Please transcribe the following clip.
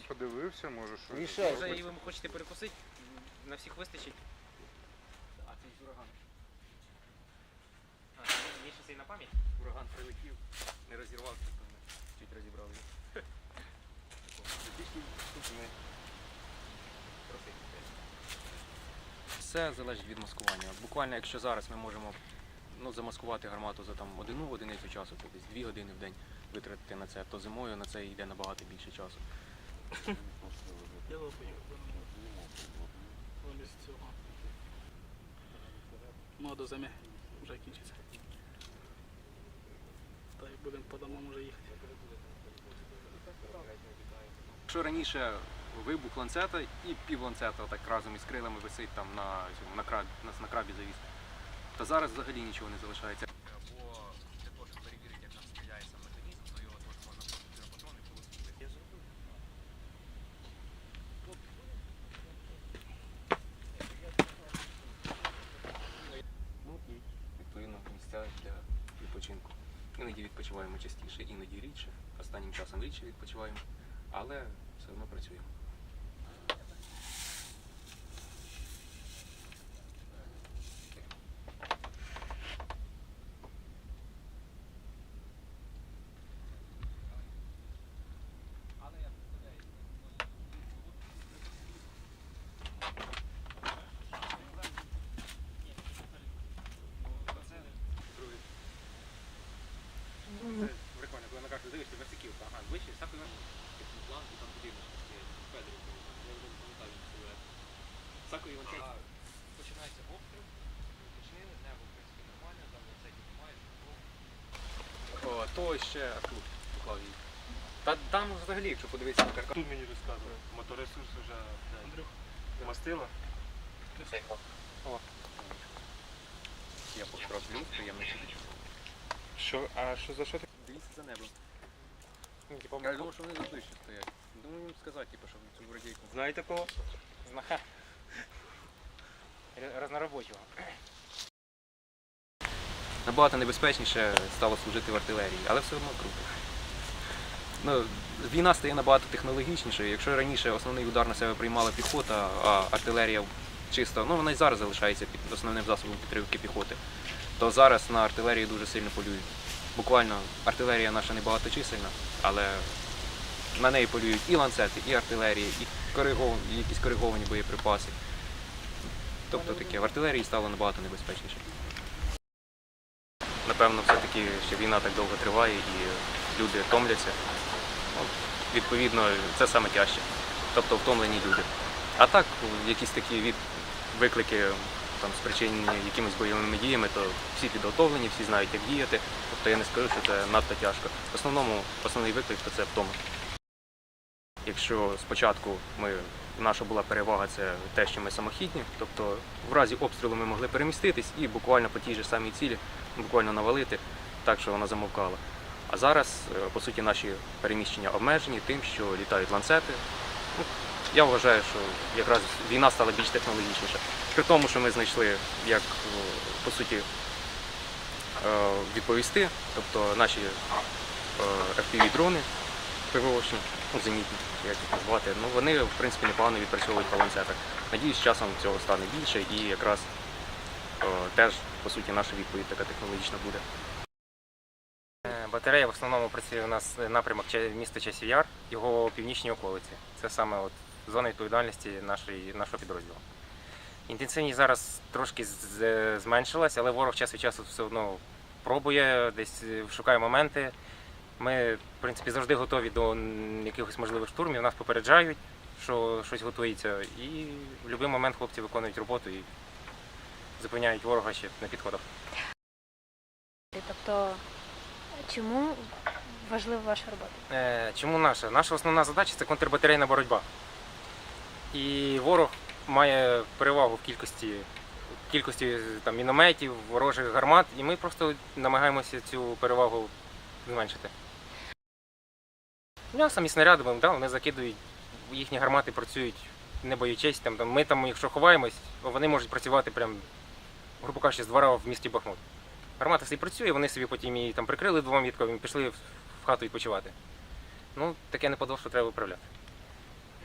Подивився, може, що. Мішай. Може, і ви хочете перекусити? На всіх вистачить? А це ж ураган. А, мені ще цей на пам'ять? Ураган прилетів, не розірвався, то ми чуть розібрали. Все залежить від маскування. Буквально, якщо зараз ми можемо ну, замаскувати гармату за там одну одиницю часу, то десь дві години в день витратити на це, то зимою на це йде набагато більше часу. Я лопаю. Зими вже кінчиться. Та й будемо по домам вже їхати. Якщо раніше вибух ланцета і пів ланцета так разом із крилами висить там на, на, краб, на, на крабі завіс, то зараз взагалі нічого не залишається. Або для того, щоб перевірити, як там стріляє сам механізм, то його теж можна просто на патрони полосити. Ну і відповідно місця для відпочинку. Іноді відпочиваємо частіше, іноді рідше. Останнім часом рідше відпочиваємо, але все одно працюємо. Прикольно, коли на карту дивишся, версиківка, ага, вище, всякий план, і там будинок, Федорів, я вже не пам'ятаю, що це. Сако Іванченко. Починається обстріл, уточнили, небо, в принципі, нормально, там оце піднімаєш, О, то ще тут поклав її. Та там взагалі, якщо подивитися на каркас. Тут мені розказували. Моторесурс вже Андрюх, мастила. Я покрав плюс, приємно чути. Що, а що за що ти? Дивіться за небо. Типу, Я думав, що вони вище стоять. Думаю їм сказати, типу, щоб цю радійку. Знаєте кого? знаха. Разноробочого. Набагато небезпечніше стало служити в артилерії, але все одно круто. Ну, війна стає набагато технологічнішою. Якщо раніше основний удар на себе приймала піхота, а артилерія чисто, ну вона й зараз залишається під основним засобом підтримки піхоти, то зараз на артилерії дуже сильно полюють. Буквально артилерія наша не багаточисельна, але на неї полюють і ланцети, і артилерія, і кориговані, і якісь кориговані боєприпаси. Тобто таке, в артилерії стало набагато небезпечніше. Напевно, все-таки, що війна так довго триває і люди томляться. Ну, відповідно, це саме тяжче. Тобто втомлені люди. А так, якісь такі від... виклики там, спричинені якимись бойовими діями, то всі підготовлені, всі знають, як діяти. Тобто я не скажу, що це надто тяжко. В основному основний виклик то це втома. Якщо спочатку ми, наша була перевага це те, що ми самохідні, тобто в разі обстрілу ми могли переміститись і буквально по тій же самій цілі, буквально навалити, так що вона замовкала. А зараз, е, по суті, наші переміщення обмежені тим, що літають ланцети. Ну, я вважаю, що якраз війна стала більш технологічніша. При тому, що ми знайшли, як е, по суті е, відповісти, тобто наші FPV-дрони ПВОшні, ну, зенітні, як їх назвати, ну вони в принципі непогано відпрацьовують по ланцетах. Надіюсь, з часом цього стане більше і якраз е, теж по суті наша відповідь така технологічна буде. Е, Батарея в основному працює у нас напрямок міста Часів Яр, його північні околиці. Це саме от зона відповідальності нашої, нашого підрозділу. Інтенсивність зараз трошки зменшилась, але ворог час від часу все одно пробує, десь е, шукає моменти. Ми, в принципі, завжди готові до якихось можливих штурмів, нас попереджають, що щось готується, і в будь-який момент хлопці виконують роботу і зупиняють ворога ще на підходах. Тобто, чому важлива ваша робота? Е, Чому наша? Наша основна задача це контрбатарейна боротьба. І ворог має перевагу в кількості, кількості там, мінометів, ворожих гармат, і ми просто намагаємося цю перевагу зменшити. Ну, самі снарядами, да, вони закидують, їхні гармати працюють не боючись. Там, там, ми там, якщо ховаємось, вони можуть працювати прям, грубо кажучи, з двора в місті Бахмут. Гармата собі працює, вони собі потім її там прикрили двома і пішли в хату відпочивати. Ну, таке неподобство треба виправляти.